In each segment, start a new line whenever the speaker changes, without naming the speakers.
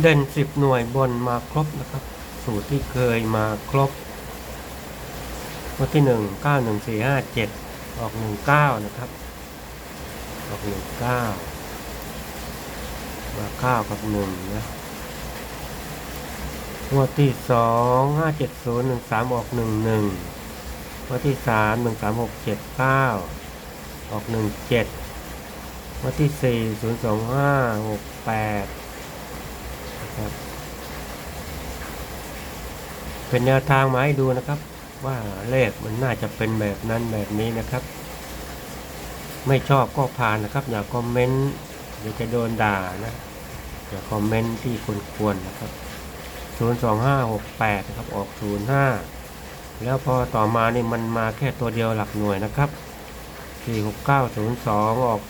เด่นสิบหน่วยบนมาครบนะครับ สูตรที่เคยมาครบวันที่หนึ่งเก้าหนึ่งสี่ห้าเจ็ดออกหนึ่งเก้านะครับ ออกหนึ่งเก้ามาเก้ากับหนึ่งนะงวดที่สองห้าเจ็ดศูนย์หนึ่งสามออกหนึ่งหนึ่งงวดที่สามหนึ่งสามหกเจ็ดเก้าออกหนึ่งเจ็ดงวดที่สี่ศูนย์สองห้าหกแปด ครับ เป็นแนวทางมาให้ดูนะครับ ว่าเลขมันน่าจะเป็นแบบนั้นแบบนี้นะครับ ไม่ชอบก็ผ่านนะครับ อย่าคอมเมนต์เดี๋ยวจะโดนด่านะ อย่าคอมเมนต์ที่ควรควรนะครับ 02568นะครับออก 05 แล้วพอต่อมานี่มันมาแค่ตัวเดียวหลักหน่วยนะครับ46902 ออก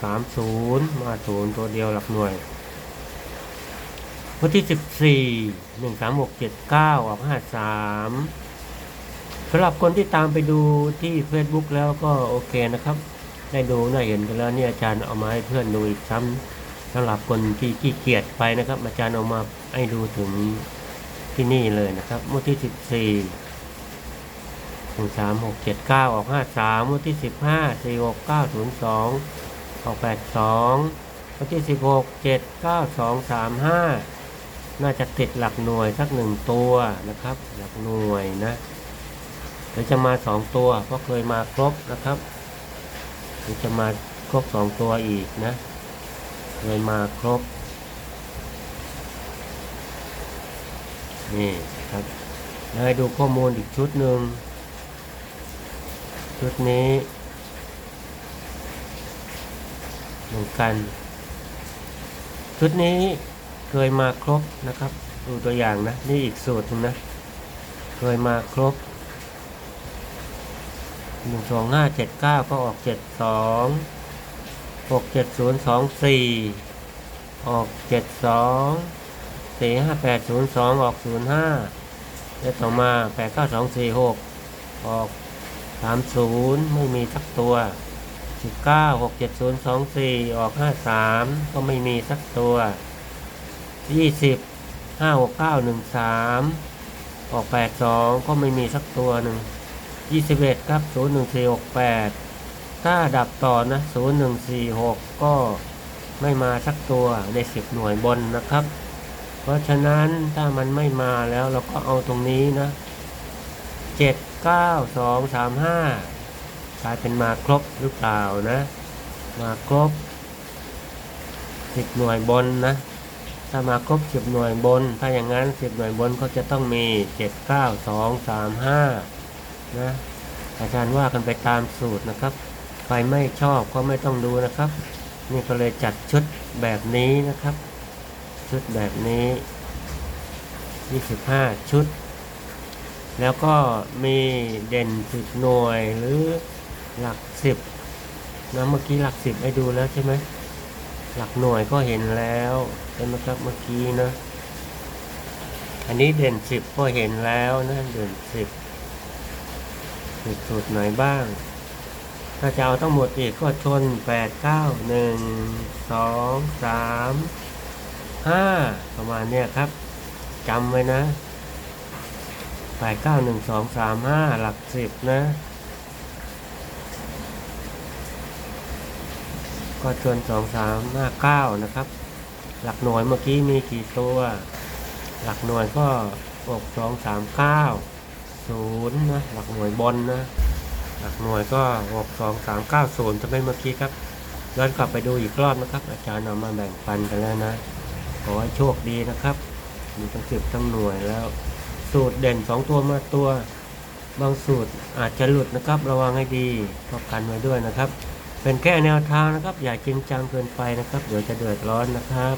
30 มา 0 ตัวเดียวหลักหน่วย วันที่14 13679ออก53สามสำหรับคนที่ตามไปดูที่ Facebook แล้วก็โอเคนะครับ ได้ดูได้เห็นกันแล้วเนี่ยอาจารย์เอามาให้เพื่อนดูอีกซ้ำสำหรับคนที่ขี้เกียจไปนะครับ อาจารย์เอามาให้ดูถึงที่นี่เลยนะครับเมื่อที่สิบสี่หนึ่งสามหกเจ็ดเก้าออกห้าสามเมื่อที่สิบห้าสี่หกเก้าศูนย์สองออกแปดสองเมื่อที่สิบหกเจ็ดเก้าสองสามห้า น่าจะติดหลักหน่วยสักหนึ่งตัวนะครับ หลักหน่วยนะหรือจะมาสองตัวเพราะเคยมาครบนะครับหรือจะมาครบสองตัวอีกนะเลยมาครบนี่ครับแล้วให้ดูข้อมูลอีกชุดหนึ่งชุดนี้เหมือนกัน ชุดนี้ เคยมาครบนะครับ ดูตัวอย่างนะ นี่อีกสูตรหนึงนะ เคยมาครบหนึ่งสองห้าเจ็ดเก้าก็ออกเจ็ดสองหกเจ็ดศูนย์สองสี่ออกเจ็ดสองสี่ห้าแปดศูนย์สองออกศูนย์ห้าแล้วต่อมาแปดเก้าสองสี่หกออกสามศูนย์ไม่มีสักตัวสิบเก้าหกเจ็ดศูนย์สองสี่ออกห้าสามก็ไม่มีสักตัว ยี่สิบห้าหกเก้าหนึ่งสามออกแปดสองก็ไม่มีสักตัวหนึ่ง21ครับ01468ถ้าดับต่อนะ0146ก็ไม่มาสักตัวใน10หน่วยบนนะครับ เพราะฉะนั้นถ้ามันไม่มาแล้วเราก็เอาตรงนี้นะ79235กลายเป็นมาครบหรือเปล่านะ มาครบ10หน่วยบนนะ ถ้ามาครบ10หน่วยบน ถ้าอย่างนั้น10หน่วยบนก็จะต้องมี79235นะอาจารย์ว่ากันไปตามสูตรนะครับ ใครไม่ชอบก็ไม่ต้องดูนะครับ นี่ก็เลยจัดชุดแบบนี้นะครับ ชุดแบบนี้ 25 ชุด แล้วก็มีเด่น10หน่วยหรือหลัก10นะเมื่อกี้หลัก10ให้ดูแล้วใช่ไหม หลักหน่วยก็เห็นแล้วใช่ไหมครับเมื่อกี้นะ อันนี้เด่น10ก็เห็นแล้วนะเด่นสูตรสูตรไหนบ้าง ถ้าจะเอาทั้งหมดอีกก็ชนแปดเก้าหนึ่งสองสามห้าประมาณเนี้ยครับจำไว้นะแปดเก้าหนึ่งสองสามห้าหลักสิบนะ ก็ชนสองสามห้าเก้านะครับ หลักหน่วยเมื่อกี้มีกี่ตัว หลักหน่วยก็หกสองสามเก้าศูนย์นะหลักหน่วยบนนะหลักหน่วยก็หกสองสามเก้าศูนย์จะไมเมื่อกี้ครับย้อนกลับไปดูอีกรอบนะครับ อาจารย์เอามาแบ่งปันกันแล้วนะขอให้โชคดีนะครับ มีทั้งสิบทั้งหน่วยแล้ว สูตรเด่นสองตัวมาตัว บางสูตรอาจจะหลุดนะครับ ระวังให้ดีก็กันไว้ด้วยนะครับ เป็นแค่แนวทางนะครับ อย่าจริงจังเกินไปนะครับ เดี๋ยวจะเดือดร้อนนะครับ